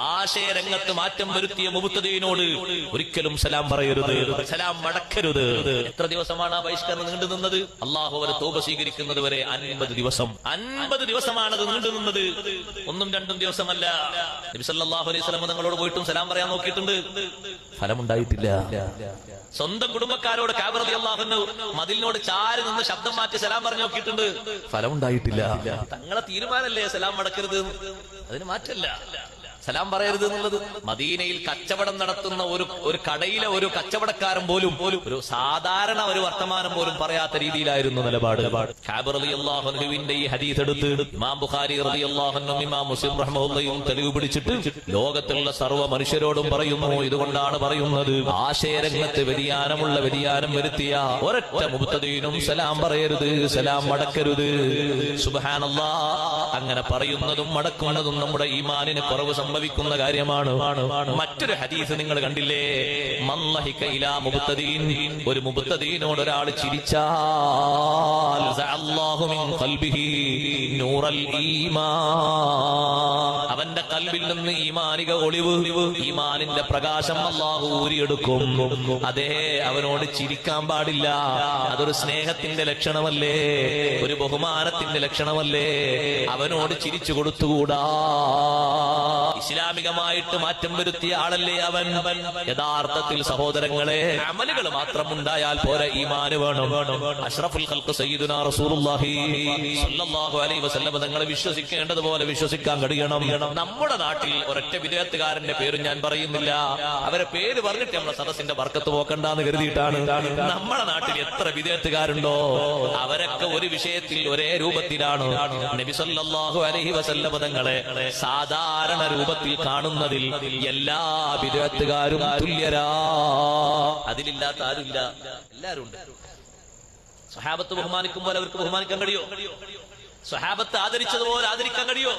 ആശയരംഗത്ത് മാറ്റം വരുത്തിയ മുബുത്തദീനോട് ഒരിക്കലും സലാം പറയരുത്. സലാം മടക്കരുത്. എത്ര ദിവസമാണ് ആ ബഹിഷ്കരണം നീണ്ടു നിന്നത്? അള്ളാഹു അവരെ തോപ സ്വീകരിക്കുന്നത് വരെ അൻപത് ദിവസം. അൻപത് ദിവസമാണ് അത് നീണ്ടു നിന്നത്. ഒന്നും രണ്ടും ദിവസമല്ല. നബി സല്ലല്ലാഹു അലൈഹി വസല്ലം നിങ്ങളോട് പോയിട്ടും സലാം പറയാൻ നോക്കിയിട്ടുണ്ട്. ഫലമുണ്ടായിട്ടില്ല. സ്വന്തം കുടുംബക്കാരോട് കാബറതി അള്ളാഹുന് മതിലിനോട് ചാരി നിന്ന് ശബ്ദം മാറ്റി സലാം പറഞ്ഞു നോക്കിയിട്ടുണ്ട്. ഫലമുണ്ടായിട്ടില്ല. തങ്ങളെ തീരുമാനല്ലേ സലാം മടക്കരുത്. അതിന് മാറ്റല്ല സലാം പറയരുത് എന്നുള്ളത് മദീനയിൽ കച്ചവടം നടത്തുന്ന ഒരു ഒരു കടയിലെ ഒരു കച്ചവടക്കാരൻ പോലും പോലും ഒരു സാധാരണ ഒരു വർത്തമാനം പോലും പറയാത്ത രീതിയിലായിരുന്നു നിലപാട്. ഖാബർ ഈ ഹദീസ് എടുത്ത് ഇമാം ബുഖാരി ഇമാം മുസ്ലിം തെളിവ് പിടിച്ചിട്ട് ലോകത്തുള്ള സർവ മനുഷ്യരോടും പറയുന്നു ഇതുകൊണ്ടാണ് പറയുന്നത്. ആശയരംഗത്ത് വ്യതിയാനമുള്ള വ്യതിയാനം വരുത്തിയ ഒരൊറ്റ മുത്തദീനും സലാം പറയരുത് സലാം മടക്കരുത്. സുബാനല്ലാ അങ്ങനെ പറയുന്നതും മടക്കുന്നതും നമ്മുടെ ഈമാനിന് കുറവ് സംഭവിക്കുന്ന കാര്യമാണ്. മറ്റൊരു ഹദീസ് നിങ്ങൾ കണ്ടില്ലേ? ഒരു മുബത്തദീനോട് ഒരാൾ ചിരിച്ചാൽ അവന്റെ കൽബിൽ നിന്ന് ഈമാനിക ഒളിവ് ഈമാനിന്റെ പ്രകാശം അള്ളാഹു ഊരിയെടുക്കും. അതേ അവനോട് ചിരിക്കാൻ പാടില്ല. അതൊരു സ്നേഹത്തിന്റെ ലക്ഷണമല്ലേ? ഒരു ബഹുമാനത്തിന്റെ ലക്ഷണമല്ലേ? അവനോട് ചിരിച്ചു കൊടുത്തുകൂടാ? ഇസ്ലാമികമായിട്ട് മാറ്റം വരുത്തിയ ആളല്ലേ അവൻ? യഥാർത്ഥത്തിൽ സഹോദരങ്ങളെ അമലുകൾ മാത്രം ഉണ്ടായാൽ പോരെ ഈമാന് വേണം. അഷ്റഫുൽ സയ്യിദുനാ റസൂലുള്ളാഹി അലൈഹി വസല്ലം തങ്ങളെ വിശ്വസിക്കേണ്ടതുപോലെ വിശ്വസിക്കാൻ കഴിയണം. നമ്മുടെ നാട്ടിൽ ഒരൊറ്റ വിദേഹത്തുകാരന്റെ പേര് ഞാൻ പറയുന്നില്ല. അവരെ പേര് പറഞ്ഞിട്ട് നമ്മുടെ സദസ്സിന്റെ വർക്കത്ത് പോക്കണ്ടെന്ന് കരുതിയിട്ടാണ്. നമ്മുടെ നാട്ടിൽ എത്ര വിദേഹത്തുകാരുണ്ടോ? അവരൊക്കെ ഒരു വിഷയത്തിൽ ഒരേ രൂപത്തിലാണ്. നബി സല്ലല്ലാഹു അലൈഹി വസല്ലം തങ്ങളെ സാധാരണ രൂപത്തിൽ കാണുന്നതിൽ എല്ലാ വിദഗ്ധകാരും തുല്യരാ. അതിലില്ലാത്ത ആരുമില്ല. എല്ലാവരും ഉണ്ട് സ്വഹാബത്ത് ബഹുമാനിക്കുമ്പോൾ അവർക്ക് ബഹുമാനിക്കാൻ കഴിയോ? സ്വഹാബത്ത് ആദരിച്ചതുപോലെ ആദരിക്കാൻ കഴിയോ?